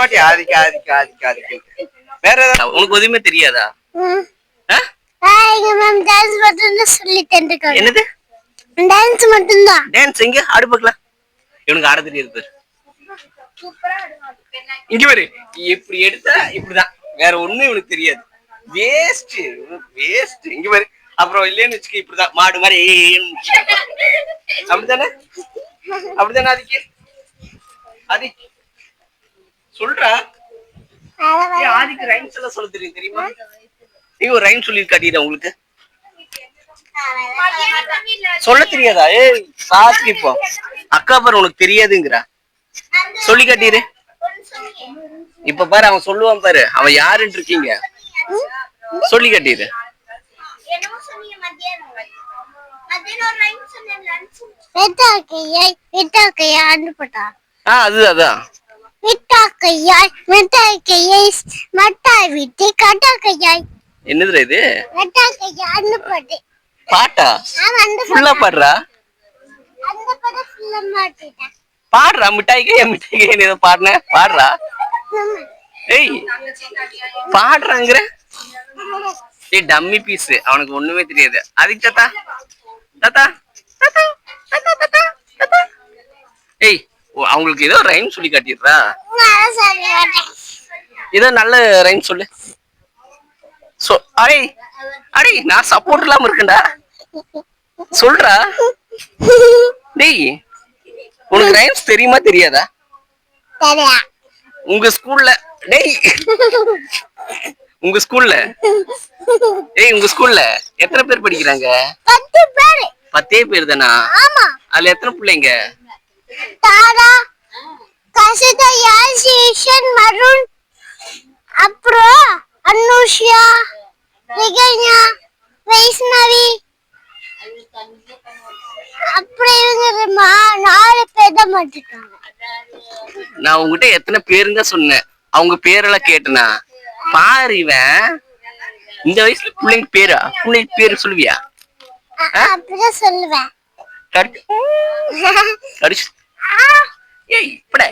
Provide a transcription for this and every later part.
வாட்டி ஆதிக்கு ஆதிக்கு ஆதிக்கு ஆதிக்கு வேற ஏதாவது உனக்கு எதுவுமே தெரியாதா? டான்ஸ் மட்டும்தான் சொல்லி தந்துருக்காங்க. என்னது? டான்ஸ் மட்டும்தான். டான்ஸ் எங்க? ஆடு பார்க்கலாம். இவனுக்கு ஆட தெரியாது பாரு. இங்க பாரு. இப்படி எடுத்தா இப்படிதான். வேற ஒண்ணும் இவனுக்கு தெரியாது. வேஸ்ட் வேஸ்ட் இங்க பாரு. அப்புறம் இல்லைன்னு வச்சுக்க இப்படிதான். மாடு மாதிரி. அப்படிதானே அப்படிதானே அதுக்கு அது சொல்றா? ஆதிக்கு ரைம்ஸ் எல்லாம் சொல்ல தெரியும் தெரியுமா? நீங்க ஒரு ரைம் சொல்லி காட்டிடுறேன் உங்களுக்கு? சொல்ல தெரியாதா? ஏய் சாத்தி இப்போ. அக்கா பாரு உனக்கு தெரியாதுங்கிறா. சொல்லி காட்டிடு இப்ப பாரு அவன் சொல்லுவான் பாரு. அவன் யாருன்னு இருக்கீங்க? சொல்லி காட்டிடு வெட்டாக்கையாய் வெட்டாக்கையான்னு போட்டா ஆ அது அதான். விட்டாக்கையாய் வெட்டாக்கையாய் மட்டாய் விட்டு கட்டாக்கையாய். என்னதுடா இது? வெட்டாக்கையான்னு போட்டு. பாட்டா? ஃபுல்லா பாடுறா? அந்த படம் ஃபுல்லா மாட்டிட்டான் பாடுறா மிட்டாய்க்கு? என் மிட்டாய்க்கு? ஏதோ பாடுன? பாடுறா? ஏய் பாடுறாங்கிற? ஏய் டம்மி பீஸ் அவனுக்கு ஒண்ணுமே தெரியாது. அதுக்கு தாத்தா தாத்தா தாத்தா தாத்தா தாத்தா. ஏய் அவங்களுக்கு ஏதோ ரைம் சொல்லி காட்டிடுறா. ஏதோ நல்ல ரைம் சொல்லு. சொ அடே அடே நான் சப்போர்ட் இல்லாம இருக்கேன்டா. சொல்றா. டேய் உனக்கு ரைம்ஸ் தெரியுமா தெரியாதா? உங்க ஸ்கூல்ல டேய் உங்க ஸ்கூல்ல ஏய் உங்க ஸ்கூல்ல எத்தனை பேர் படிக்கிறாங்க? பத்து பேரு. பத்தே பேர் தானா? ஆமா. அதுல எத்தனை பிள்ளைங்க? தாரா கசிதா யாசிஷன் மருண் அப்புறம் அனுஷியா விகன்யா வைஷ்ணவி. அப்புறம் இவங்க நாலு பேர் தான் மாட்டிருக்காங்க நான் உங்ககிட்ட எத்தனை பேருங்க சொன்னேன். அவங்க பேரெல்லாம் கேட்டனா? பாரு இவன். இந்த வயசுல பிள்ளைங்க பேரா? பிள்ளைங்க பேரு சொல்லுவியா? அப்படிதான் சொல்லுவேன். கடி- கடிச்சு ஏய் இப்பட.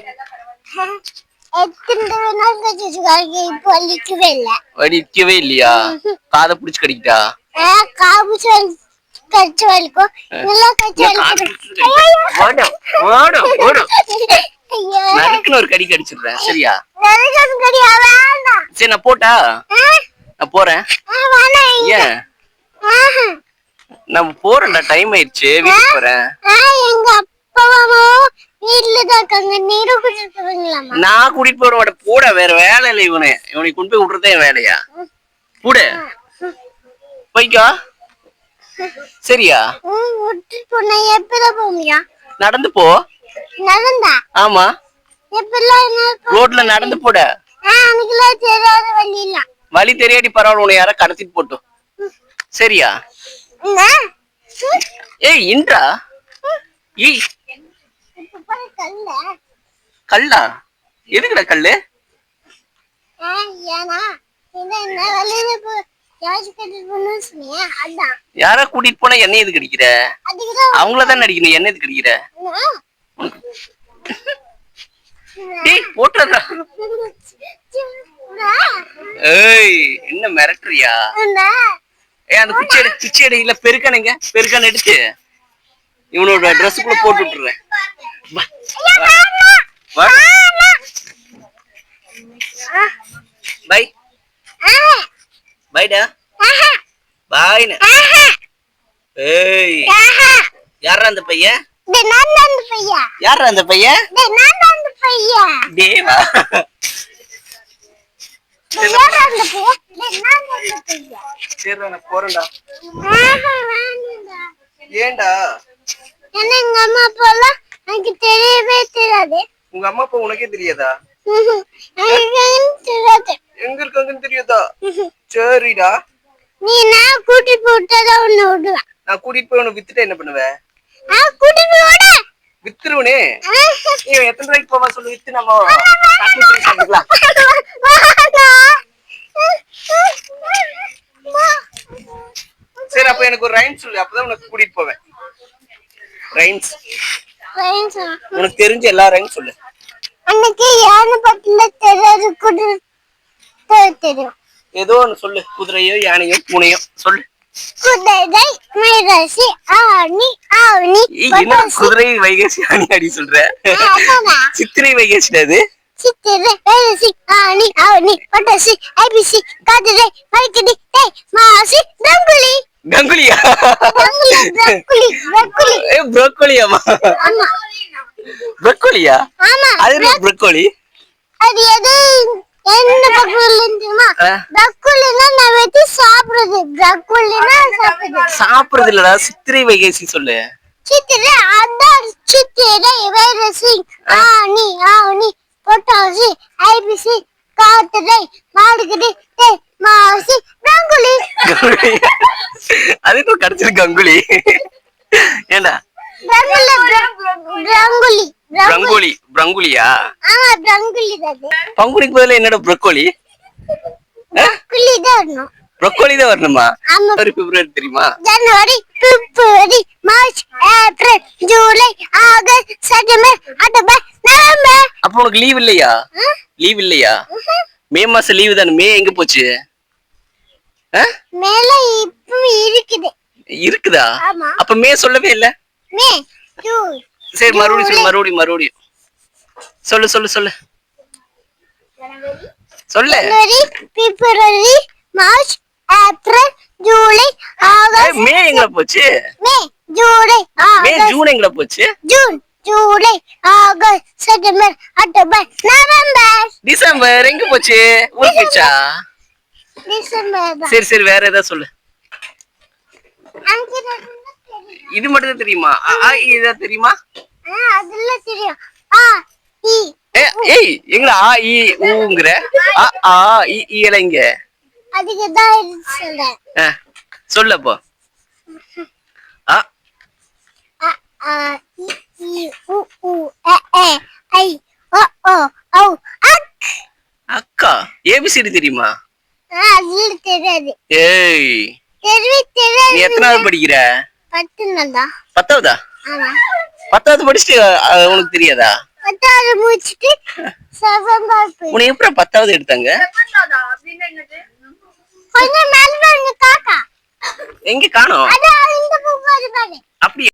வலிக்கவே இல்லையா? காதை புடிச்சு கடிக்கிட்டா? நறுக்குன்னு ஒரு கடி கடிச்சிடுறேன். சரியா? சரி நான் போட்டா? நான் போறேன். ஏன். நான் போறேன்டா டைம் ஆயிடுச்சு. வீட்டுக்கு போறேன். நான் கூட்டிட்டு போற மாட்டேன் போட வேற வேலை இல்லை இவனு. இவனை கொண்டு போய் விடுறதே வேலையா? போடு. போய்க்கோ. சரியா? நடந்து போ. நடந்தா? ஆமா. ரோட்ல நடந்து போட. வழி தெரியாடி பரவாயில்ல உன்னை யாரா கடத்திட்டு போட்டோம். சரியா? ஏய் இன்றா? ஏய் கல்லா? எதுக்குடா கல்லு? ஆ, யாரா கூட்டிட்டு போனா என்ன எதுக்கு அடிக்கிற? அதுக்குதான் அவங்கள தான் அடிக்கணும் என்ன எதுக்கு அடிக்கிற? டேய் போட்டுறா. ஏய் என்ன மிரட்டுறியா? ஏ அந்த குச்சி எடு குச்சி எடு இல்ல பெருக்கானுங்க பெருக்கான எடுத்து. இவனோட ட்ரெஸ் கூட போட்டு விட்டுறேன். பை. பைடா. பாய்னு. ஏய். யாரா அந்த பையன் யாரா அந்த பையன் தேவா சரி போறேன்டா. ஏன்டா? எங்க அம்மா அப்பாலாம் எனக்கு தெரியவே தெரியாது. உங்க அம்மா அப்பா உனக்கே தெரியாதா? தெரியாது. எங்க இருக்காங்கன்னு தெரியாதா? சரிடா. நீ நான் கூட்டிட்டு போட்டுதான் உன்னை விடுவேன் நான் கூட்டிட்டு போய் உன்னை வித்துட்டு என்ன பண்ணுவேன் கூட்டிட்டு போய் விடு வித்துருவனே. நீ எத்தனை ரூபாய்க்கு போவா சொல்லு வித்து நம்ம சரி அப்ப எனக்கு ஒரு ரைம் சொல்லு. அப்பதான் உனக்கு கூட்டிட்டு போவேன். ஆ? உனக்கு தெரிஞ்ச எல்லா ரைம் சொல்லு. அன்னைக்கு யானை பத்தில தெரியாது குதிரை தெரியும். ஏதோ ஒண்ணு சொல்லு. குதிரையோ யானையோ பூனையோ சொல்லு. குதிரை மைராசி ஆணி ஏய், என்ன குதிரை வைகசி யானை அடி சொல்ற? சித்திரை வைகசி அது? சித்திரை மைராசி ஆணி ஆவணி பட்டாசி ஐபிசி கதிரை மைக்கடி டேய் மாசி ரங்குலி கங்குலியா ப்ரோக்கோலியாமா ஆமா. ப்ரோக்கோலியா? ஆமா. அது என்ன ப்ரோக்கோலி? அது எது? என்ன ஆ. பிரக்குலினா நான் வெட்டி சாப்பிடுறது. பிரக்குலினா சாப்பிடுறது. சாப்பிடுறது இல்லடா சித்திரை வைகசி சொல்லு. சித்திரை அதான் சித்திரை வைரசி ஆணி ஆவணி பொட்டாசி ஐபிசி காத்திரை மாடுகடி டேய் மாசி கங்குலி. அது என்ன கடைசியில் கங்குலி. ஏண்டா? ரங்குல ரங்குலி. பிரங்கோலி பிரங்குலியா பங்குனிக்கு பதிலா என்னடா ப்ரோக்கோலி? ப்ரோக்கோலி தான் வரணுமா. ஒரு பிப்ரவரி தெரியுமா? January February March April July August September October November. அப்ப உனக்கு லீவ் இல்லையா? லீவ் இல்லையா? மே மாசம் லீவு தானே. மே எங்க போச்சு? மேல இப்போ இருக்குது. இருக்குதா? அப்ப மே சொல்லவே இல்ல? மே சரி மறுபடியும் சொல்லு மறுபடியும் மறுபடியும். சொல்லு சொல்லு சொல்லு. சொல்லு. February March April July August. May எங்க போச்சு? மே ஜூலை மே ஜூன் எங்க போச்சு? June July August September October November. December எங்க போச்சு? ஊருக்கு போச்சா? சரி சரி வேற ஏதாவது சொல்லு. இது மட்டும் தான் தெரியுமா? ஆ, ஆ, இதா தெரியுமா? ஏய் எங்கடா ஆ இ ஊங்கிற? ஆ ஆ இ இங்க அதுக்கு தான் சொல்றேன். சொல்லு அப்போ. ஆ. ஆ இ இ உ உ எ எ ஐ ஓ ஓ ஓ அக். அக்கா ஏபிசிடி தெரியுமா? ஏய் நீ எத்தனாவது படிக்கிற? பத்தாவதா? ஆமா. பத்தாவது படிச்சுட்டு உனக்கு தெரியாதா? பத்தாவது முடிச்சுட்டு உனக்கு எப்படி பத்தாவது எடுத்தாங்க? எங்க காணோம்? அதான்